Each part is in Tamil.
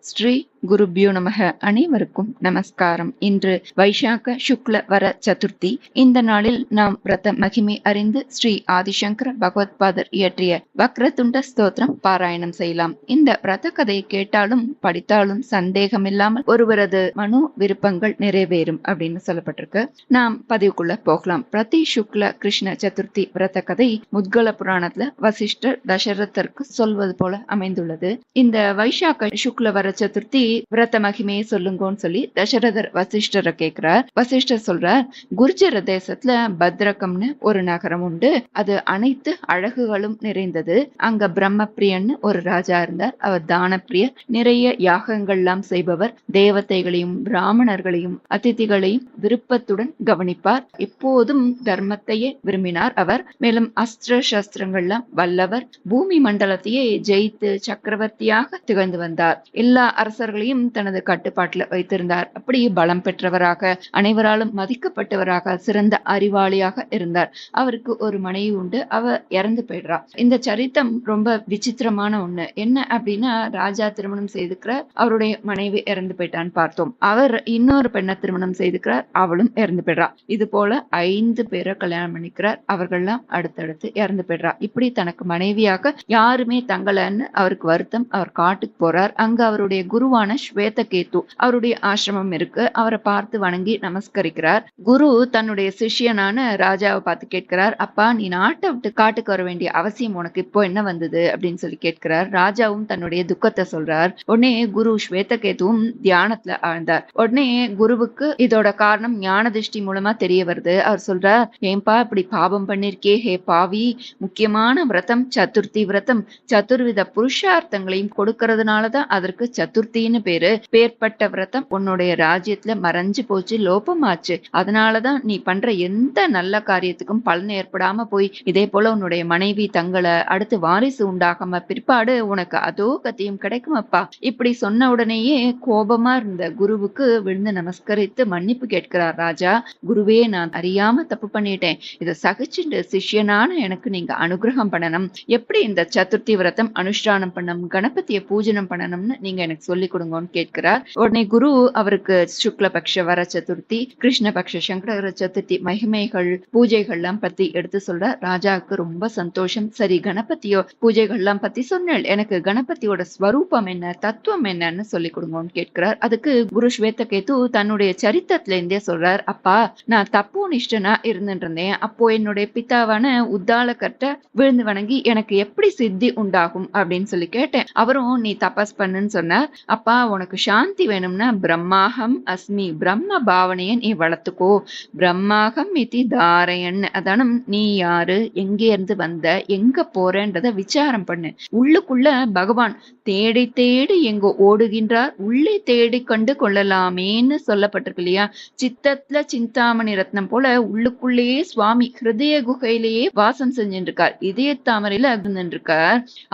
ஸ்ரீ குருபியோ நமக. அனைவருக்கும் நமஸ்காரம். இன்று வைசாக்க சுக்ல வர சதுர்த்தி. இந்த நாளில் நாம் விரத மகிமை அறிந்து ஸ்ரீ ஆதிசங்கர பகவத்பாதர் இயற்றிய வக்ரதுண்ட ஸ்தோத்திரம் பாராயணம் செய்யலாம். இந்த பிரத கதையை கேட்டாலும் படித்தாலும் சந்தேகமில்லாமல் ஒருவரது மனு விருப்பங்கள் நிறைவேறும் அப்படின்னு சொல்லப்பட்டிருக்கு. நாம் பதிவுக்குள்ள போகலாம். பிரதி சுக்ல கிருஷ்ண சதுர்த்தி விரத கதை முத்கல புராணத்துல வசிஷ்டர் தசரதற்கு சொல்வது போல அமைந்துள்ளது. இந்த வைசாக்க சுக்ல வர சதுர்த்தி விரத மகிமையை சொல்லுங்கன்னு சொல்லி தசரதர் வசிஷ்டரை கேக்குறார். வசிஷ்டர் சொல்றார் குர்ஜர தேசத்துல பத்ரகம்னு ஒரு நகரம் உண்டு. அது அனைத்து அழகுகளும் நிறைந்தது. அங்க பிரம்மப்பிரியன்னு ஒரு ராஜா இருந்தார். அவர் தானப்பிரிய. நிறைய யாகங்கள்லாம் செய்பவர். தேவதைகளையும் பிராமணர்களையும் அதிதிகளையும் விருப்பத்துடன் கவனிப்பார். எப்போதும் தர்மத்தையே விரும்பினார் அவர். மேலும் அஸ்திர சஸ்திரங்கள்லாம் வல்லவர். பூமி மண்டலத்தையே ஜெயித்து சக்கரவர்த்தியாக திகழ்ந்து வந்தார். எல்லா அரசர்களையும் தனது கட்டுப்பாட்டில் வைத்திருந்தார். அப்படி பலம் பெற்றவராக அனைவராலும் மதிக்கப்பட்டவராக சிறந்த அறிவாளியாக இருந்தார். அவருக்கு ஒரு மனைவி உண்டு. அவ இறந்து போயிடுறா. இந்த சரித்தம் ரொம்ப விசித்திரமான ஒண்ணு. என்ன அப்படின்னா ராஜா திருமணம் செய்துக்கிற அவருடைய மனைவி இறந்து போயிட்டான்னு பார்த்தோம். அவர் இன்னொரு பெண்ணை திருமணம் செய்துக்கிறார். அவளும் இறந்து போயிடுறா. இது போல ஐந்து பேரை கல்யாணம் பண்ணிக்கிறார். அவர்கள்லாம் அடுத்தடுத்து இறந்து போயிடுறா. இப்படி தனக்கு மனைவியாக யாருமே தங்கலன்னு அவருக்கு வருத்தம். அவர் காட்டுக்கு போறார். அங்க அவருடைய அவருடைய குருவான ஸ்வேத கேத்து அவருடைய ஆசிரமம் இருக்கு. அவரை பார்த்து வணங்கி நமஸ்கரிக்கிறார். குரு தன்னுடைய சிஷியனான ராஜாவை பார்த்து கேட்கிறார் அப்பா நீ நாட்டை விட்டு காட்டுக்கு வர வேண்டிய அவசியம் உனக்கு இப்போ என்ன வந்தது? அப்படின்னு சொல்லி கேட்கிறார். ராஜாவும் தன்னுடைய துக்கத்தை சொல்றார். உடனே குரு ஸ்வேத கேத்துவும் தியானத்துல ஆழ்ந்தார். உடனே குருவுக்கு இதோட காரணம் ஞான திருஷ்டி மூலமா தெரிய வருது. அவர் சொல்றார் ஏன்பா இப்படி பாபம் பண்ணிருக்கே? ஹே பாவி முக்கியமான விரதம் சதுர்த்தி விரதம். சதுர்வித புருஷார்த்தங்களையும் கொடுக்கறதுனாலதான் அதற்கு சதுர்த்தின்னு பேரு. பேர்பட்ட விரதம் உன்னுடைய ராஜ்யத்துல மறைஞ்சு போச்சு லோபமாச்சு. அதனாலதான் நீ பண்ற எந்த நல்ல காரியத்துக்கும் பலன் ஏற்படாம போய் இதே போல உன்னுடைய மனைவி தங்களை அடுத்து வாரிசு உண்டாகாம பிற்பாடு உனக்கு அதோ கத்தியும் கிடைக்குமப்பா. இப்படி சொன்ன உடனேயே கோபமா இருந்த குருவுக்கு விழுந்து நமஸ்கரித்து மன்னிப்பு கேட்கிறார் ராஜா. குருவே நான் அறியாம தப்பு பண்ணிட்டேன். இதை சகிச்சுண்டு சிஷ்யனான எனக்கு நீங்க அனுகிரகம் பண்ணணும். எப்படி இந்த சதுர்த்தி விரதம் அனுஷ்டானம் பண்ணணும் கணபதியை பூஜனம் பண்ணணும்னு நீங்க எனக்கு சொல்லி கொடுங்கன்னு கேட்கிறார். உடனே குரு அவருக்கு சுக்லபக்ஷ வர சதுர்த்தி கிருஷ்ணபக்ஷ சங்கர சதுர்த்தி மகிமைகள் பூஜைகள்லாம் பத்தி எடுத்து சொல்ற ராஜாவுக்கு ரொம்ப சந்தோஷம். சரி கணபதியோ பூஜைகள்லாம் பத்தி சொன்னேன் எனக்கு கணபதியோட ஸ்வரூபம் என்ன தத்துவம் என்னன்னு சொல்லி கொடுங்கன்னு கேட்கிறார். அதுக்கு குரு ஸ்வேத கேத்து தன்னுடைய சரித்திரத்துல இருந்தே சொல்றார். அப்பா நான் தப்பு நிஷ்டனா இருந்துட்டு இருந்தேன் அப்போ என்னுடைய பிதாவான உத்தாலகர்ட்ட விழுந்து வணங்கி எனக்கு எப்படி சித்தி உண்டாகும் அப்படின்னு சொல்லி கேட்டேன். அவரும் நீ தபஸ் பண்ணுன்னு சொன்னார் அப்பா உனக்கு சாந்தி வேணும்னா பிரம்மாகம் அஸ்மி பிரம்ம பாவனையை நீ வளர்த்துக்கோ. பிரம்மாகம் இதி தாரையன். அதான நீ யாரு? எங்கே இருந்து வந்த? எங்க போறன்றத விசாரம் பண்ணு. உள்ளுக்குள்ள பகவான் தேடி தேடி எங்க ஓடுகின்றார். உள்ளே தேடி கண்டு கொள்ளலாமேன்னு சொல்லப்பட்டிருக்கு இல்லையா? சித்தத்துல சிந்தாமணி ரத்னம் போல உள்ளுக்குள்ளேயே சுவாமி ஹிருதய குகையிலேயே வாசம் செஞ்சுட்டு இதய தாமரையில இருந்துட்டு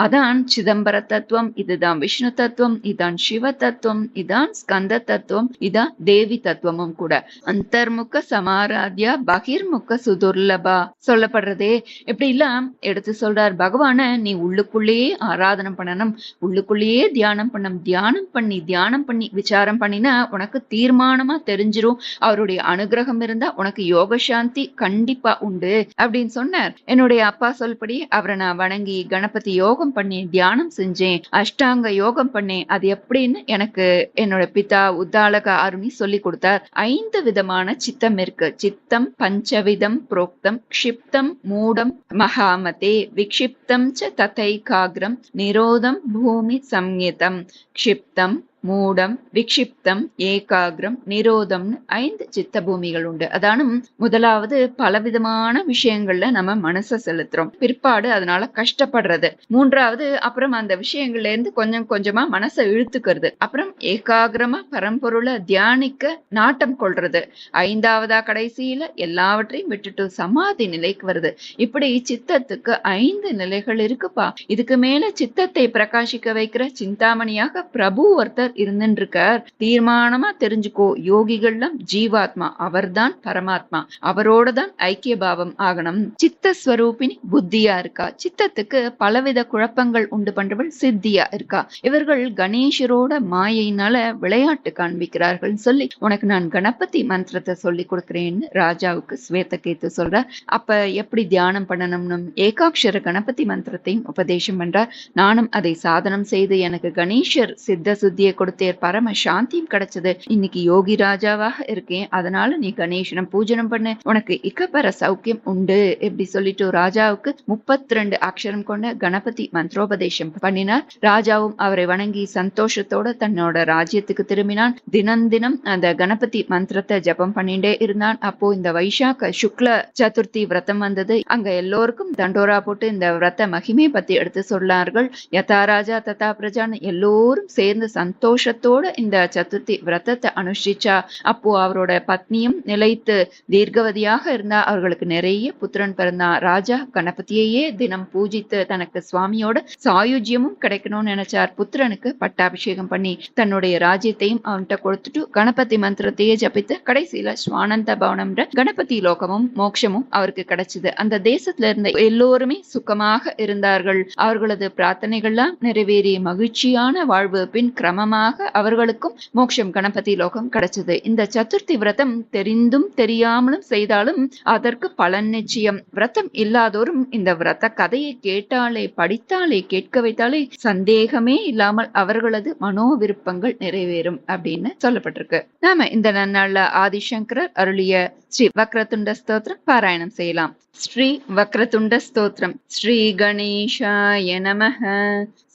அதான் சிதம்பர தத்துவம். இதுதான் விஷ்ணு தத்துவம். இதான் சிவ தத்துவம் இதான் ஸ்கந்த தத்துவம் இதான் தேவி தத்துவமும் கூட. அந்தர்முக சமாராத்யா பகிர்முக சுதுர்லபா சொல்லப்படுறதே. எப்படி எல்லாம் எடுத்து சொல்றார்? பகவான நீ உள்ளுக்குள்ளேயே ஆராதனை பண்ணணும் உள்ளுக்குள்ளேயே தியானம் பண்ணணும் தியானம் பண்ணி தியானம் பண்ணி விசாரம் பண்ணினா உனக்கு தீர்மானமா தெரிஞ்சிரும். அவருடைய அனுகிரகம் இருந்தா உனக்கு யோக சாந்தி கண்டிப்பா உண்டு அப்படின்னு சொன்னார். என்னுடைய அப்பா சொல்படி அவரை நான் வணங்கி கணபதி யோகம் பண்ணி தியானம் செஞ்சேன் அஷ்டாங்க யோகம் பண்ணேன் அது எப்படின்னு எனக்கு என்னோட பிதா உத்தாலக அருணி சொல்லி கொடுத்தார். ஐந்து விதமான சித்தம் இருக்கு. சித்தம் பஞ்சவிதம் புரோக்தம் க்ஷிப்தம் மூடம் மகாமதே விக்ஷிப்தம் ச ததைகாகிரம் நிரோதம் பூமி சம்யதம் க்ஷிப்தம் மூடம் விக்ஷிப்தம் ஏகாகிரம் நிரோதம்னு ஐந்து சித்த பூமிகள் உண்டு அதானும் முதலாவது பலவிதமான விஷயங்கள்ல நம்ம மனசை செலுத்துறோம். பிற்பாடு அதனால கஷ்டப்படுறது. மூன்றாவது அப்புறம் அந்த விஷயங்கள்ல இருந்து கொஞ்சம் கொஞ்சமா மனசை இழுத்துக்கிறது. அப்புறம் ஏகாகிரமா பரம்பொருளை தியானிக்க நாட்டம் கொள்றது. ஐந்தாவதா கடைசியில எல்லாவற்றையும் விட்டுட்டு சமாதி நிலைக்கு வருது. இப்படி சித்தத்துக்கு ஐந்து நிலைகள் இருக்குப்பா. இதுக்கு மேல சித்தத்தை பிரகாசிக்க வைக்கிற சிந்தாமணியாக பிரபு ஒருத்தர் இருந்துட்டு இருக்கார் தீர்மானமா தெரிஞ்சுக்கோ. யோகிகள்லாம் ஜீவாத்மா. அவர்தான் பரமாத்மா. அவரோட தான் ஐக்கிய பாவம் ஆகணும். சித்த ஸ்வரூபினி புத்தியா இருக்கா? சித்தத்துக்கு பலவித குழப்பங்கள் உண்டு பண்றவள் சித்தியா இருக்கா? இவர்கள் கணேசரோட மாயையினால விளையாட்டு காண்பிக்கிறார்கள் சொல்லி உனக்கு நான் கணபதி மந்திரத்தை சொல்லி கொடுக்கிறேன்னு ராஜாவுக்கு ஸ்வேதகேத்து சொல்ற அப்ப எப்படி தியானம் பண்ணணும்னு ஏகாட்சர கணபதி மந்திரத்தையும் உபதேசம் பண்றார். நானும் அதை சாதனம் செய்து எனக்கு கணேசர் சித்த சுத்தியை கொடுத்தேர் பரம சாந்தியும் கிடைச்சது. இன்னைக்கு யோகி ராஜாவாக இருக்கேன். அதனால நீ கணேசனம் பூஜனம் பண்ணு. உனக்கு இக்கப்பர சௌக்கியம் உண்டு. எப்படி சொல்லிட்டு ராஜாவுக்கு முப்பத்தி ரெண்டு அக்ஷரம் கொண்ட கணபதி மந்திரோபதேசம் பண்ணினார். ராஜாவும் அவரை வணங்கி சந்தோஷத்தோட தன்னோட ராஜ்யத்துக்கு திரும்பினான். தினம் தினம் அந்த கணபதி மந்திரத்தை ஜபம் பண்ணிட்டே இருந்தான். அப்போ இந்த வைசாக்க சுக்ல சதுர்த்தி விரதம் வந்தது. அங்க எல்லோருக்கும் தண்டோரா போட்டு இந்த விரத மகிமை பத்தி எடுத்து சொன்னார்கள் யதா ராஜா ததா பிரஜான்னு எல்லோரும் சேர்ந்து சந்தோஷம் சந்தோஷத்தோடு இந்த சதுர்த்தி விரதத்தை அனுஷ்டிச்சா அப்போ அவரோட பத்னியும் நிலைத்து தீர்க்கவதியாக இருந்தா அவர்களுக்கு நிறைய புத்திரன் பிறந்தான் ராஜா கணபதியையே தினம் பூஜித்து தனக்கு சுவாமியோட சாயுஜ்யமும் கிடைக்கணும்னு நினைச்சார். புத்திரனுக்கு பட்டாபிஷேகம் பண்ணி தன்னுடைய ராஜ்யத்தையும் அவன்கிட்ட கொடுத்துட்டு கணபதி மந்திரத்தையே ஜபித்து கடைசியில ஸ்வானந்த பவனம்ன்ற கணபதி லோகமும் மோட்சமும் அவருக்கு கிடைச்சது. அந்த தேசத்துல இருந்த எல்லோருமே சுகமாக இருந்தார்கள். அவர்களது பிரார்த்தனைகள்லாம் நிறைவேறி மகிழ்ச்சியான வாழ்வு. பின் கிரமமாக அவர்களுக்கும் மோட்சம் கணபதி லோகம் கிடைச்சது. இந்த சதுர்த்தி விரதம் தெரிந்தும் தெரியாமலும் செய்தாலும் அதற்கு பலன் நிச்சயம். விரதம் இல்லாதோரும் இந்த விரத கதையை கேட்டாலே படித்தாலே கேட்க வைத்தாலே சந்தேகமே இல்லாமல் அவர்களது மனோ விருப்பங்கள் நிறைவேறும் அப்படின்னு சொல்லப்பட்டிருக்கு. நாம இந்த நன்னாள்ல ஆதிசங்கரர் அருளிய ஸ்ரீ வக்ரதுண்ட ஸ்தோத்திரம் பாராயணம் செய்யலாம். ஸ்ரீ வக்ரதுண்ட ஸ்தோத்திரம். ஸ்ரீ கணேஷாய நமः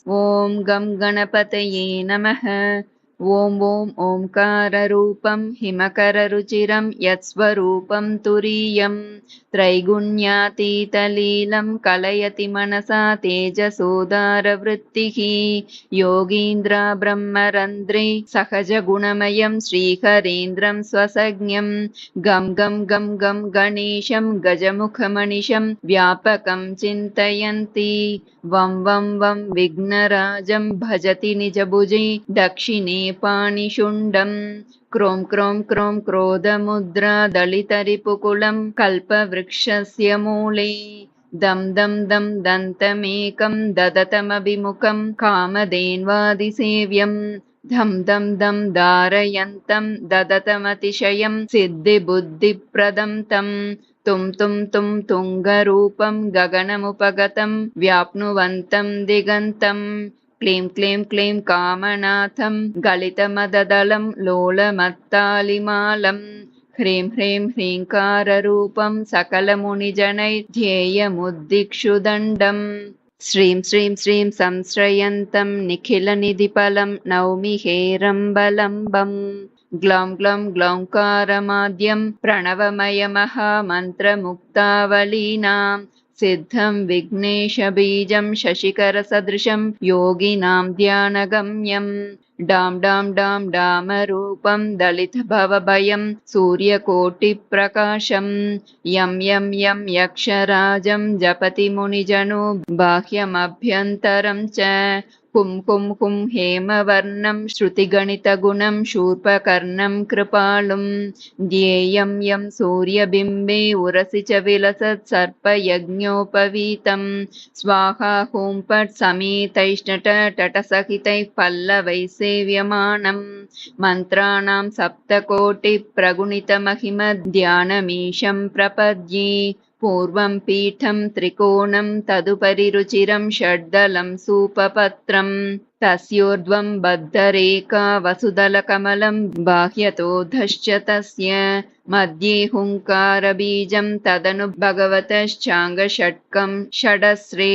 ஓம் கம் கணபதயே நமः ॐ ॐ ओङ्काररूपं हिमकररुचिरं यत्स्वरूपं तुरीयं त्रैगुण्यातीतलीलं कलयति मनसा तेजसोदारवृत्तिः योगीन्द्रा ब्रह्मरन्ध्रे सहजगुणमयं श्रीहरेन्द्रं स्वसज्ञं गं गं गं गं गणेशं गजमुखमनिशं व्यापकं चिन्तयन्ति वं वं वं विघ्नराजं भजति निजभुजे दक्षिणे पाणिशुण्डम्। क्रों क्रों क्रों क्रोधमुद्रा दलितरिपुकुलं कल्पवृक्षस्य मूले। दं दं दं दन्तमेकं ददतमभिमुखं कामधेन्वादिसेव्यम् धं धं धं धारयन्तं ददतमतिशयं सिद्धिबुद्धिप्रदं तं। तुं तुं तुं तुङ्गरूपं गगनमुपगतं व्याप्नुवन्तं दिगन्तम् क्लीं क्लीं क्लीं कामनाथं गलितमददलं लोलमत्तालिमालं ह्रीं ह्रीं ह्रीङ्काररूपं सकलमुनिजनैर्ध्येयमुद्दिक्षुदण्डम् श्रीं श्रीं श्रीं संश्रयन्तं निखिलनिधिफलं नौमि हेरम्बलम्बम् ग्लौं ग्लौं ग्लौङ्कारमाद्यं प्रणवमयमहामन्त्रमुक्तावलीनां सिद्धं विघ्नेशबीजं शशिकरसदृशं योगिनां ध्यानगम्यम् डां डां डां डामरूपं दलितभवभयं सूर्यकोटिप्रकाशं। यं यं यं यक्षराजं जपति मुनिजनो बाह्यमभ्यन्तरं च हुं हुं हुं हेमवर्णं श्रुतिगणितगुणं शूर्पकर्णं कृपालुं ध्येयं यं सूर्यबिम्बे उरसि च विलसत् सर्पयज्ञोपवीतं। स्वाहा हुं पट् समेतैष्णट टटसहितैः पल्लवैः सेव्यमानम् मन्त्राणां सप्तकोटिप्रगुणितमहिमध्यानमीशं प्रपद्ये पूर्वं पीठं त्रिकोणं तदुपरि रुचिरं षड्दलं सूपपत्रम् तस्योर्ध्वं बद्धरेखा वसुदलकमलं बाह्यतोधश्च तस्य मध्ये हुङ्कारबीजं तदनु भगवतश्चाङ्गषट्कं षडस्रे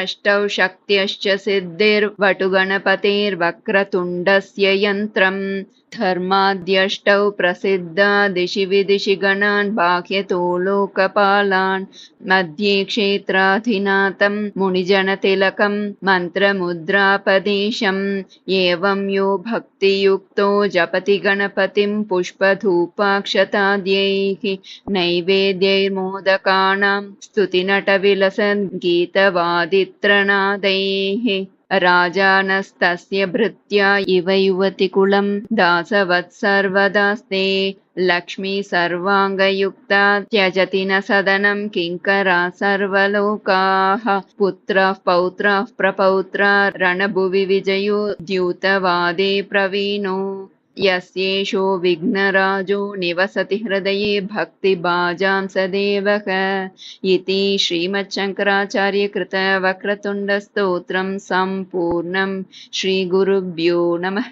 अष्टौ शक्त्यश्च सिद्धिर्वटुगणपतेर्वक्रतुण्डस्य यन्त्रम् धर्माद्यष्टौ प्रसिद्धा दिशि विदिशि गणान् बाह्यतो लोकपालान् मध्ये क्षेत्राधिनाथं मुनिजनतिलकं मन्त्रमुद्रापदेशम्। एवं यो भक्तियुक्तो जपति गणपतिं पुष्पधूपाक्षताद्यैः नैवेद्यैर्मोदकानां स्तुतिनटविलसन् गीतवादित्रनादैः राजानस्तस्य भृत्या इव युवतिकुलं दासवत्सर्वदास्ते लक्ष्मी सर्वाङ्गयुक्ता त्यजति न सदनं किङ्करा सर्वलोकाः। पुत्रः पौत्रः प्रपौत्रा रणभुवि विजयो द्यूतवादे प्रवीणो यस्येषो विघ्नराजो निवसति हृदये भक्तिभाजां देवः इति श्रीमच्छङ्कराचार्यकृत वक्रतुण्डस्तोत्रं सम्पूर्णं श्रीगुरुभ्यो नमः